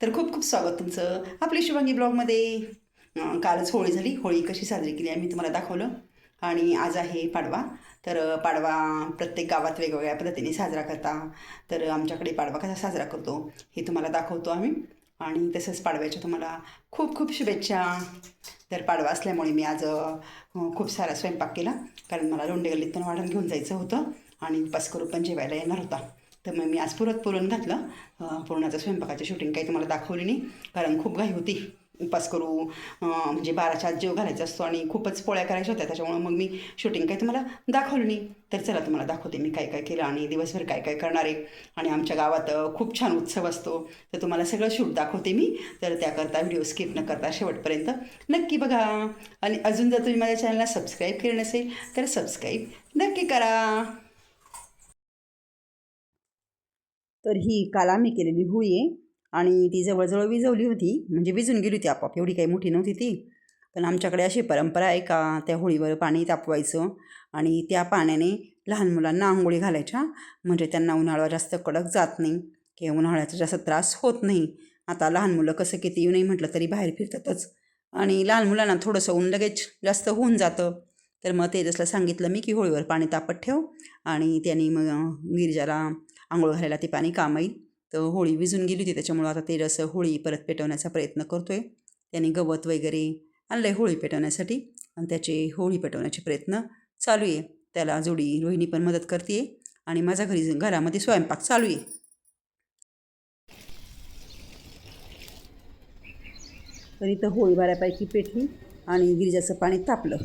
तर खूप खूप स्वागत तुमचं. आपली शिवांगी ब्लॉगमध्ये कालच होळी झाली. होळी कशी साजरी केली आहे मी तुम्हाला दाखवलं. आणि आज आहे पाडवा. तर पाडवा प्रत्येक गावात वेगवेगळ्या पद्धतीने साजरा करता. तर आमच्याकडे पाडवा कसा साजरा करतो हे तुम्हाला दाखवतो आम्ही. आणि तसंच पाडव्याच्या तुम्हाला खूप खूप शुभेच्छा. तर पाडवा असल्यामुळे मी आज खूप सारा स्वयंपाक केला. कारण मला लोंडे गल्लीत पण वाढून घेऊन जायचं होतं. आणि उपास पण जेवायला येणार होता. तर मग मी आज पुरत पुरण घातलं. पुरणाचं स्वयंपाकाची शूटिंग काही तुम्हाला दाखवली नाही. कारण खूप घाई होती. उपास करू म्हणजे बाराच्या आत जेव घालायचा असतो आणि खूपच पोळ्या करायच्या होत्या. त्याच्यामुळं मग मी शूटिंग काही तुम्हाला दाखवली नाही. तर चला तुम्हाला दाखवते मी काय काय केलं आणि दिवसभर काय काय करणार आहे. आणि आमच्या गावात खूप छान उत्सव असतो. तर तुम्हाला सगळं शूट दाखवते मी. तर त्याकरता व्हिडिओ स्किप न करता शेवटपर्यंत नक्की बघा. आणि अजून जर तुम्ही माझ्या चॅनलला सबस्क्राईब केलं नसेल तर सबस्क्राईब नक्की करा. तर ही काल आम्ही केलेली होळी आहे. आणि ती जवळजवळ विजवली होती. म्हणजे विजून गेली होती आपोआप. एवढी काही मोठी नव्हती ती. पण आमच्याकडे अशी परंपरा आहे का त्या होळीवर पाणी तापवायचं आणि त्या पाण्याने लहान मुलांना आंघोळी घालायच्या. म्हणजे त्यांना उन्हाळा जास्त कडक जात नाही किंवा उन्हाळ्याचा जास्त त्रास होत नाही. आता लहान मुलं कसं किती येऊ नाही म्हटलं तरी बाहेर फिरतातच. आणि लहान मुलांना थोडंसं ऊन लगेच जास्त होऊन जातं. तर मग ते सांगितलं मी की होळीवर पाणी तापत ठेव. आणि त्यांनी मग गिरजाला आंघोळ घालायला ते पाणी काम येईल तर होळी विजून गेली होती त्याच्यामुळं आता ते रस होळी परत पेटवण्याचा प्रयत्न करतो आहे त्याने गवत वगैरे आणलं आहे होळी पेटवण्यासाठी आणि त्याचे होळी पेटवण्याचे प्रयत्न चालू आहे त्याला जोडी रोहिणी पण मदत करते आणि माझ्या घरी घरामध्ये स्वयंपाक चालू आहे तर इथं होळी बऱ्यापैकी पेटली आणि गिरिजाचं पाणी तापलं.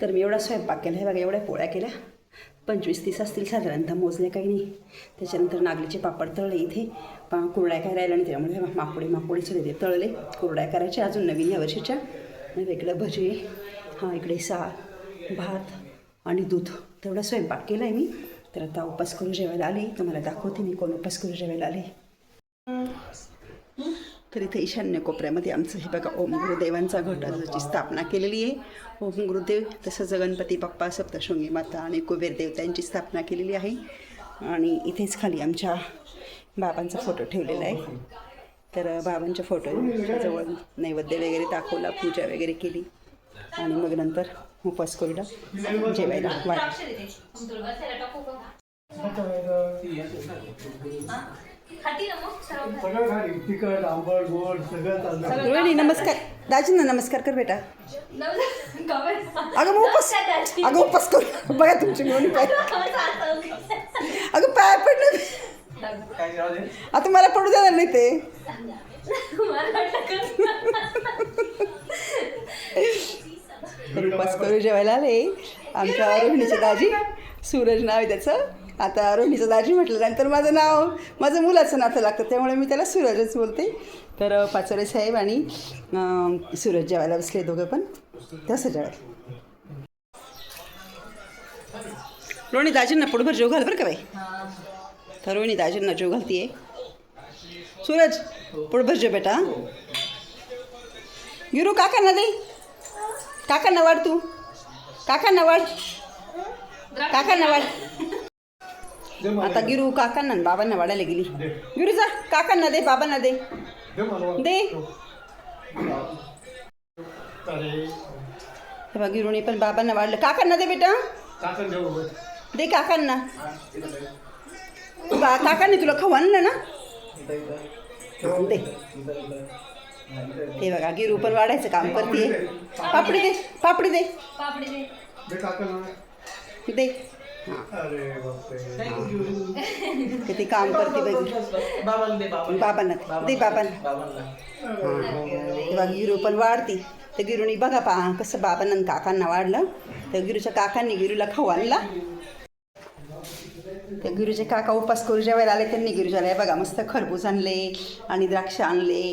तर मी एवढा स्वयंपाक केला हे बघा एवढ्या पोळ्या केल्या. पंचवीस तीस असतील साधारणतः मोजल्या काही नाही. त्याच्यानंतर नागलीचे पापड तळले इथे. पा कुरड्या काय राहिल्या आणि त्यामुळे हे बघा, माकोडे सगळे ते तळले. कुरड्या करायच्या अजून नवीन या वर्षीच्या. वेगळं इकडं भजे हां इकडे सा भात आणि दूध. तेवढा स्वयंपाक केला आहे मी. तर आता उपास करून जेवायला आले. तुम्हाला दाखवते मी कोण उपास करून जेवायला आले. तर इथे ईशान्य कोपऱ्यामध्ये आमचं हे बघा ओम गुरुदेवांचा घटाची स्थापना केलेली आहे. ओम गुरुदेव तसंच गणपती बाप्पा सप्तशृंगी माता आणि कुबेर देवतांची स्थापना केलेली आहे. आणि इथेच खाली आमच्या बाबांचा फोटो ठेवलेला आहे. तर बाबांच्या फोटो जवळ नैवेद्य वगैरे दाखवला पूजा वगैरे केली. आणि मग नंतर उपास करूला जेवायला वाट सगळं खाली तिखट आंबट गोड सगळं चाललं रोहिणी नमस्कार. दाजींना नमस्कार कर बेटा. अगं मग उपास अगं उपास कर. बघा तुमची मिळून पाय. अगं पाय पडलं. आता मला पडू देणार नाही ते. उपास करू जेवायला आले. आमच्या रोहिणीचं दाजी. सूरज नाव आहे त्याचं. आता रोहिणीचं दाजी म्हटलं नंतर माझं नाव माझं मुलाचं नातं लागतं त्यामुळे मी त्याला सूरजच बोलते. तर पाचोरे साहेब आणि सूरज जेवायला बसले दोघं पण. तसं जेवायला रोहिणी दाजींना पोटभर जेव घाल बरं का बाई? तर रोहिणी दाजींना जेव घालतीये. सूरज पोटभर जेव बेटा. गिरू काकांना दे. काकांना वाढ तू. काकांना वाढ. काकांना वाढ. आता गिरू काकांना आणि बाबांना वाढायला गेली. गिरू जा काकांना दे बाबांना दे. दे हे. बघ गिरूने पण बाबांना वाढलं. काकांना दे बेटा. दे काकांना. बा काकांनी तुला खाऊ आणलं ना? हा, दे. हे बघा गिरू पण वाढायचं काम करते. पापडी दे. पापडी दे दे. किती काम करते बघ. बाबांना दे बाबांना. बाबांना दे. दे बाबांना. बाबांना. तेव्हा गिरू पण वाढती. तर गिरूनी बघा पा कसं बाबांना आणि काकांना वाढलं. तर गिरूच्या काकांनी गिरूला खाऊ आणला. त्या गिरूचे काका उपास करू जेवायला आले त्यांनी गिरिजाला हे बघा मस्त खरबूज आणले आणि द्राक्ष आणले.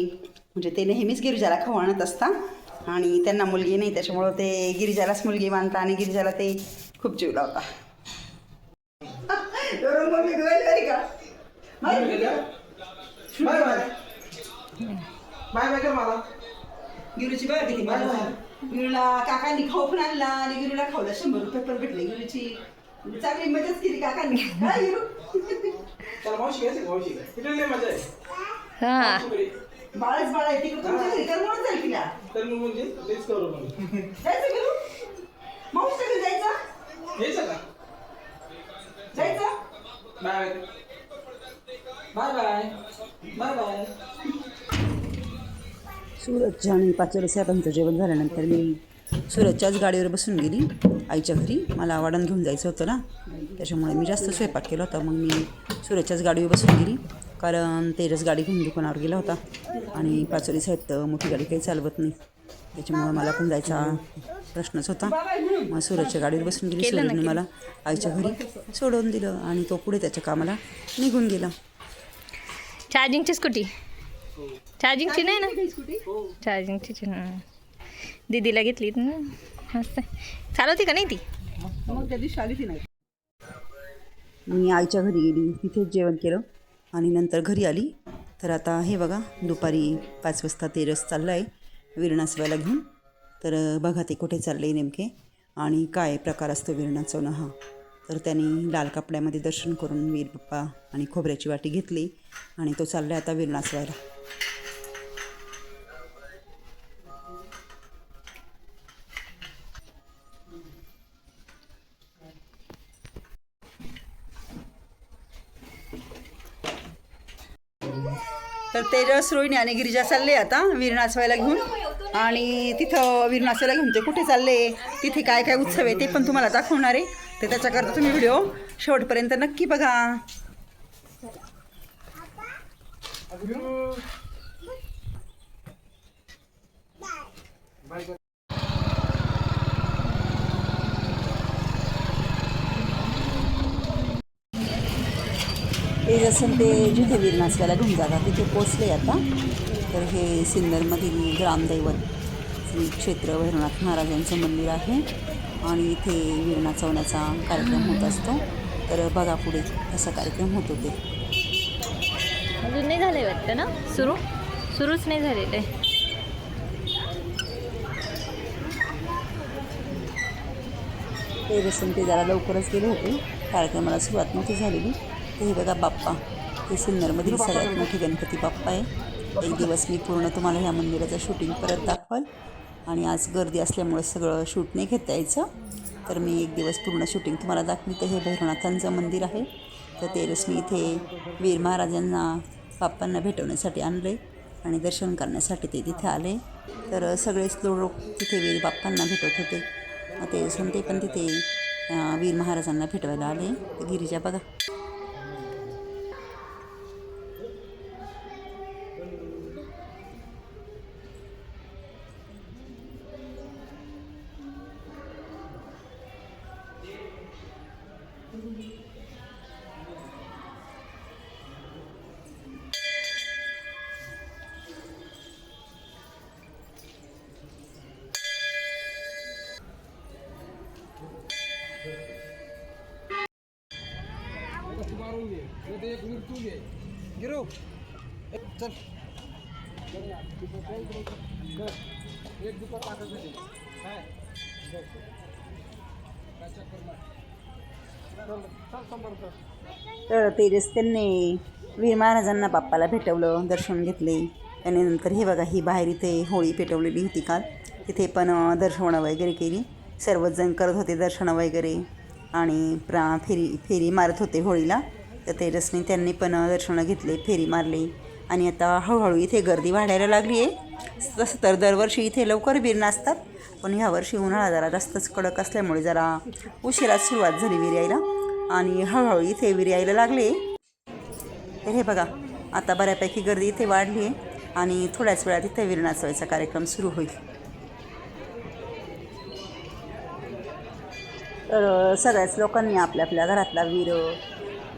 म्हणजे ते नेहमीच गिरिजाला खाऊ आणत असता. आणि त्यांना मुलगी नाही त्याच्यामुळं ते गिरिजालाच मुलगी मानता आणि गिरिजाला ते खूप जीव लावता. Bye bye. बाय बाय कर मला. गिरूची बघा किती झाली. गिरूला काकांनी खाऊ पण आणला आणि गिरूला खाऊला. शंभर रुपये पण भेटले गिरूची. चांगली मजाच केली काकांनी. काय हिरू? चला मावशी घ्यायचं का मावशी. तिकडे लय मजा आहे. हा. मावशीकडे. बाळच बाळ आहे. तिकडे तुमच्या घरी जाईल तिला तर मग म्हणजे तेच करू मग जायचं घेऊ मावशीच्या घरी जायचं? घ्यायचं का? Bye. Bye bye bye bye सूरजच्या आणि पाचोरे साहेबांचं जेवण झाल्यानंतर मी सूरजच्याच गाडीवर बसून गेली आईच्या घरी. मला वाडण घेऊन जायचं होतं ना. त्याच्यामुळे मी जास्त स्वयंपाक केला होता. मग मी सूरजच्याच गाडीवर बसून गेली. कारण तेरच गाडी घेऊन दुकानावर गेला होता. आणि पाचोरी साहेब तर मोठी गाडी काही चालवत नाही. त्याच्यामुळे मला पण जायचा प्रश्नच होता. मग सुरतच्या गाडीवर बसून गेली. सुरतने मला आईच्या घरी सोडवून दिलं आणि तो पुढे त्याच्या कामाला निघून गेला. चार्जिंगची स्कूटी चार्जिंगची नाही ना? चार्जिंगची ना दीदीला घेतली ना. मस्त. चालवती का नाही ती? मग त्या दिवशी आली ती नाही. मी आईच्या घरी गेली. तिथेच जेवण केलं आणि नंतर घरी आली. तर आता हे बघा दुपारी पाच वाजता तेरस चाललं आहे विरणासवायला घेऊन. तर बघा ते कुठे चालले नेमके. आणि काय प्रकार असतो विरणाचवणं हा. तर त्यांनी लाल कपड्यामध्ये दर्शन करून वीर बाप्पा आणि खोबऱ्याची वाटी घेतली आणि तो चालला आता विरणासवायला तर तेजस रोहिणी आणि गिरिजा चालले आता वीर नाचवायला घेऊन. आणि तिथं वीर घेऊन ते कुठे चालले? तिथे काय काय उत्सव आहे ते पण तुम्हाला दाखवणार आहे. तर त्याच्याकरता तुम्ही व्हिडिओ शेवटपर्यंत नक्की बघा. ते जसं ते जिथे वीर नाचवायला घेऊन जातात तिथे पोचले आता. तर हे सिन्नरमधील ग्रामदैवत श्री क्षेत्र भैरवनाथ महाराजांचं मंदिर आहे आणि इथे वीर नाचवण्याचा कार्यक्रम होत असतो. तर बघा पुढे असा कार्यक्रम होतो ते. अजून नाही झालंय वाटतं ना? सुरू? सुरूच नाही झालेलं आहे ते रसन ते जरा लवकरच गेले होते. कार्यक्रमाला सुरुवात नव्हती झालेली. हे बघा बाप्पा. हे सिन्नरमधील सगळ्यात मोठी गणपती बाप्पा आहे. एक दिवस मी पूर्ण तुम्हाला ह्या मंदिराचं शूटिंग परत दाखवाल. आणि आज गर्दी असल्यामुळे सगळं शूट नाही घेता यायचं. तर मी एक दिवस पूर्ण शूटिंग तुम्हाला दाखवी तर हे भैरवनाथांचं मंदिर आहे. तर तेरस मी इथे वीर महाराजांना बाप्पांना भेटवण्यासाठी आणले आणि दर्शन करण्यासाठी ते तिथे आले. तर सगळेच लोक तिथे वीर बाप्पांना भेटत होते. ते संते पण तिथे वीर महाराजांना भेटवायला आले. गिरीजा बघा. तर तेरेस त्यांनी वीर महाराजांना बाप्पाला भेटवलं दर्शन घेतले. आणि नंतर हे बघा ही बाहेर इथे होळी पेटवलेली होती काल. तिथे पण अं, दर्शनं वगैरे केली. सर्वच जण करत होते दर्शनं वगैरे. आणि प्रा फेरी फेरी मारत होते होळीला. तर तेजसने त्यांनी पण दर्शनं घेतले फेरी मारली. आणि आता हळूहळू इथे गर्दी वाढायला लागली आहे. तसं तर दरवर्षी इथे लवकर बीर नाचतात पण ह्यावर्षी उन्हाळा जरा जास्तच कडक असल्यामुळे जरा उशिराच सुरुवात झाली वीर यायला. आणि हळूहळू इथे वीर यायला लागले. तर हे बघा आता बऱ्यापैकी गर्दी इथे वाढली आहे. आणि थोड्याच वेळात इथे वीर नाचवायचा कार्यक्रम सुरू होईल. तर सगळ्याच लोकांनी आपल्या आपल्या घरातला वीर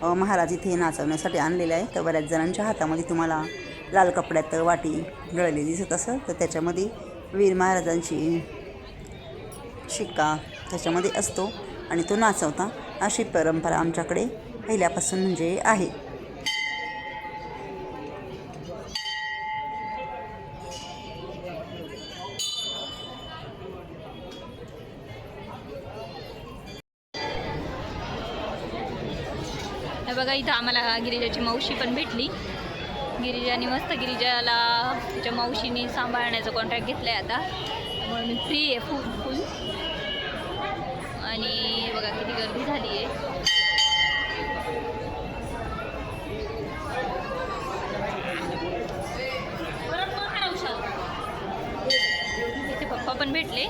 महाराज इथे नाचवण्यासाठी आणलेलं आहे. तर बऱ्याच जणांच्या हातामध्ये तुम्हाला लाल कपड्यात वाटी गळलेली दिसत असं तर त्याच्यामध्ये वीर महाराजांची शिक्का त्याच्यामध्ये असतो आणि तो नाचवता. अशी परंपरा आमच्याकडे पहिल्यापासून म्हणजे आहे. इथं आम्हाला गिरिजाची मावशी पण भेटली. गिरिजाने मस्त गिरिजाला तिच्या मावशीने सांभाळण्याचा कॉन्ट्रॅक्ट घेतला आहे आता. त्यामुळे मी फ्री आहे फुल फुल आणि बघा किती गर्दी झाली आहे. इथे पप्पा पण भेटले.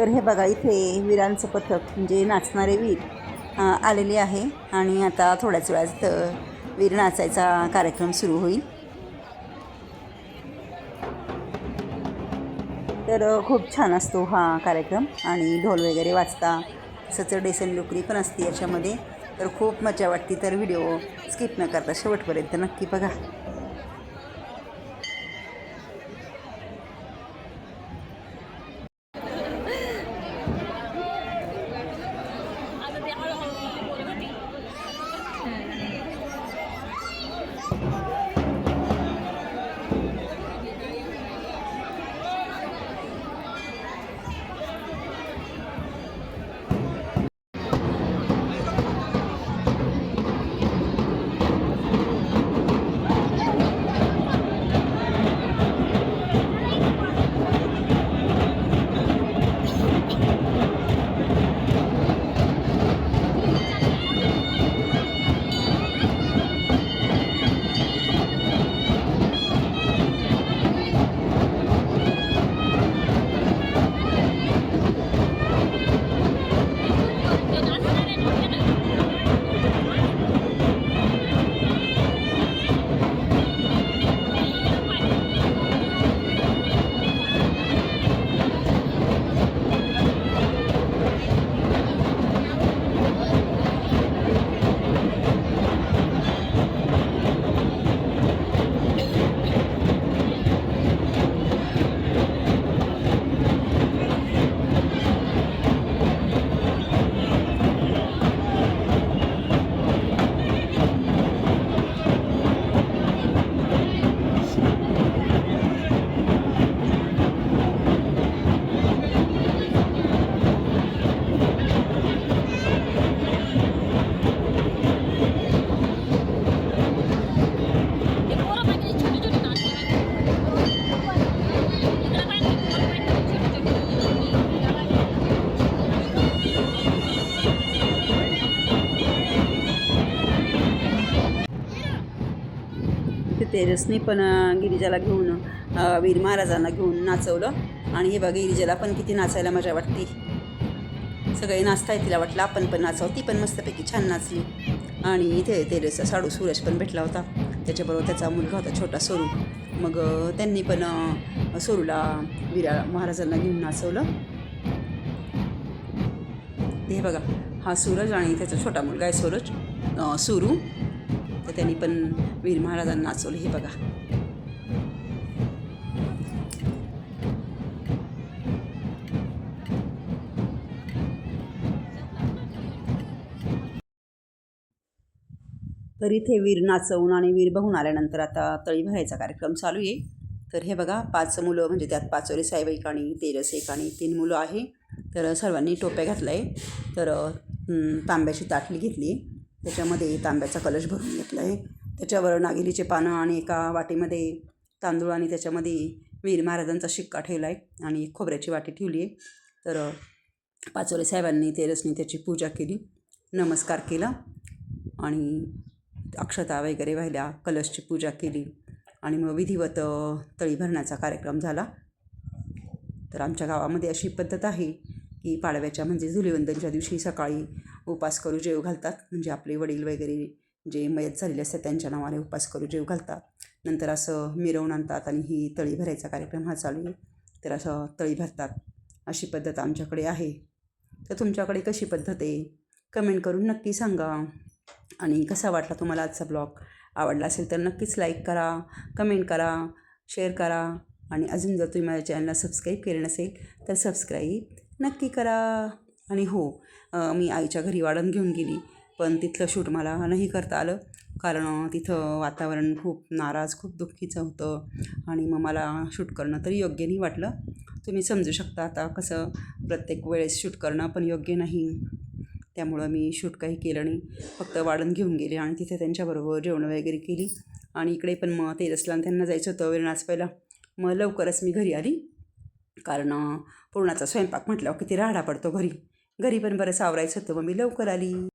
तर हे बघा इथे वीरांचं पथक म्हणजे नाचणारे वीर आलेले आहे. आणि आता थोड्याच वेळात वीर नाचायचा कार्यक्रम सुरू होईल. तर खूप छान असतो हा कार्यक्रम. आणि ढोल वगैरे वाजता तसंच डेसन लुकरी पण असते याच्यामध्ये. तर खूप मजा वाटते तर व्हिडिओ स्किप न करता शेवटपर्यंत नक्की बघा. तेजसने पण गिरिजाला घेऊन वीर महाराजांना घेऊन नाचवलं. आणि हे बघा गिरिजाला पण किती नाचायला मजा वाटते. सगळे नाचताय तिला वाटलं आपण पण नाचावं. ती पण मस्तपैकी छान नाचली. आणि इथे तेजसचा साडू सूरज पण भेटला होता. त्याच्याबरोबर त्याचा मुलगा होता छोटा सोरू मग त्यांनी पण सोरूला वीरा महाराजांना घेऊन नाचवलं. हे बघा हा सूरज आणि त्याचा छोटा मुलगा आहे सूरज सुरू. तर त्यांनी पण वीर महाराजांना नाचवलं. हे बघा. तर इथे वीर नाचवून आणि वीर बघून आल्यानंतर आता तळी भरायचा कार्यक्रम चालू आहे. तर हे बघा पाच मुलं म्हणजे त्यात पाचोरे साहेब एक आणि तेरस एक आणि तीन मुलं आहे. तर सर्वांनी टोप्या घातलं आहे तर तांब्याची ताटली घेतली त्याच्यामध्ये तांब्याचा कलश भरून घेतला आहे. त्याच्यावर नागिलीचे पानं आणि एका वाटीमध्ये तांदूळ आणि त्याच्यामध्ये वीर महाराजांचा शिक्का ठेवला आहे आणि एक खोबऱ्याची वाटी ठेवली आहे. तर पाचोरे साहेबांनी तेरसनी त्याची पूजा केली नमस्कार केला आणि अक्षता वगैरे वाहिल्या कलशची पूजा केली आणि मग विधिवत तळी भरण्याचा कार्यक्रम झाला. तर आमच्या गावामध्ये अशी पद्धत आहे की पाडव्याच्या म्हणजे धुलिवंदनच्या दिवशी सकाळी उपास करू जेव घालतात. म्हणजे आपले वडील वगैरे जे मयत झालेले असतात त्यांच्या नावाने उपास करू जेव घालतात. नंतर असं मिरवून आणतात आणि ही तळी भरायचा कार्यक्रम हा चालू आहे. तर असं तळी भरतात. अशी पद्धत आमच्याकडे आहे. तर तुमच्याकडे कशी पद्धत आहे? कमेंट करून नक्की सांगा. आणि कसा वाटला तुम्हाला आजचा ब्लॉग? आवडला असेल तर नक्कीच लाईक करा कमेंट करा शेअर करा. आणि अजून जर तुम्ही माझ्या चॅनलला सबस्क्राईब केलं नसेल तर सबस्क्राईब नक्की करा. आणि हो मी आईच्या घरी वाढण घेऊन गेली. पण तिथलं शूट मला नाही करता आलं. कारण तिथं वातावरण खूप नाराज खूप दुःखीचं होतं. आणि मग मला शूट करणं तरी योग्य नाही वाटलं. तुम्ही समजू शकता आता कसं प्रत्येक वेळेस शूट करणं पण योग्य नाही. त्यामुळं मी शूट काही केलं नाही. फक्त वाढण घेऊन गेले आणि तिथे त्यांच्याबरोबर जेवणं वगैरे केली. आणि इकडे पण मग तेजसला त्यांना जायचं होतं वेळ पहिला मग लवकरच मी घरी आली. कारण पूर्णाचा स्वयंपाक म्हटल्यावर किती राहाडा पडतो घरी. घरी पण बरं सावरायचं होतं. मग मी लवकर आली.